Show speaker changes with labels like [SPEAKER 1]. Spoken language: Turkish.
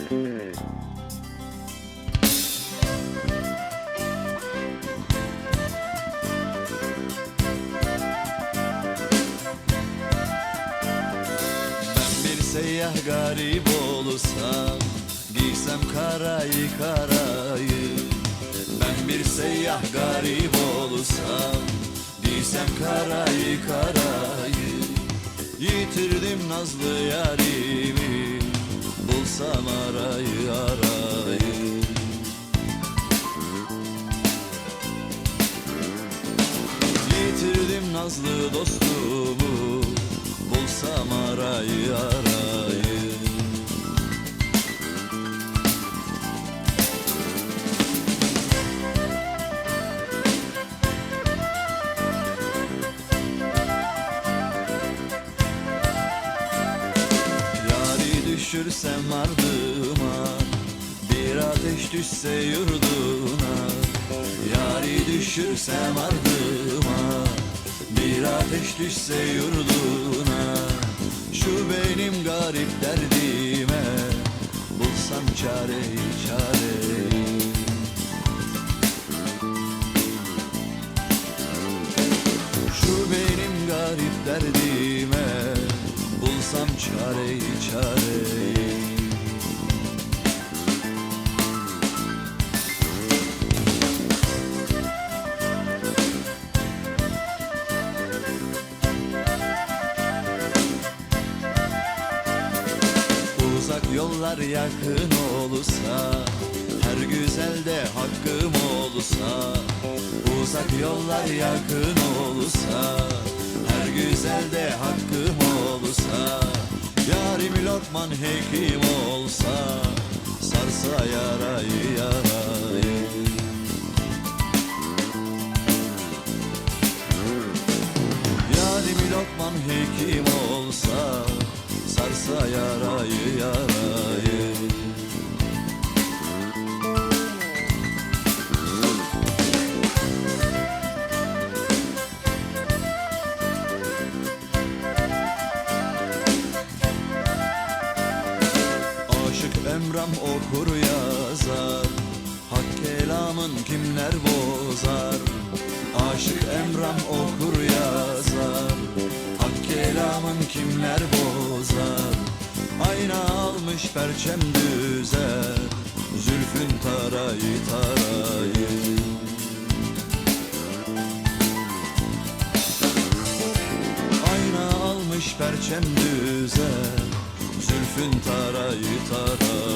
[SPEAKER 1] Ben bir seyyah garip olsam Giysem karayı karayı. Ben bir seyyah garip olsam Giysem karayı karayı. Yitirdim nazlı yarimi Bulsam arayı arayı. Yitirdim nazlı dostumu Bulsam arayı arayı düşürsem ardıma Bir ateş düşse yurduna Yari düşürsem ardıma Bir ateş düşse yurduna. Şu benim garip derdime Bulsam çareyi çareyi. Şu benim garip derdime Bulsam çareyi çareyi. Uzak yollar yakın olsa Her güzelde hakkım olsa Uzak yollar yakın olsa Her güzelde hakkım Yarim lokman hekim olsa Sarsa yarayı yarayı. Yarim lokman hekim olsa Emram okur yazar Hak kelamın kimler bozar? Aşık Emram okur yazar Hak kelamın kimler bozar? Ayna almış perçem düzer Zülfün tarayı tarayı. Ayna almış perçem düzer Zülfün tarayı tarayı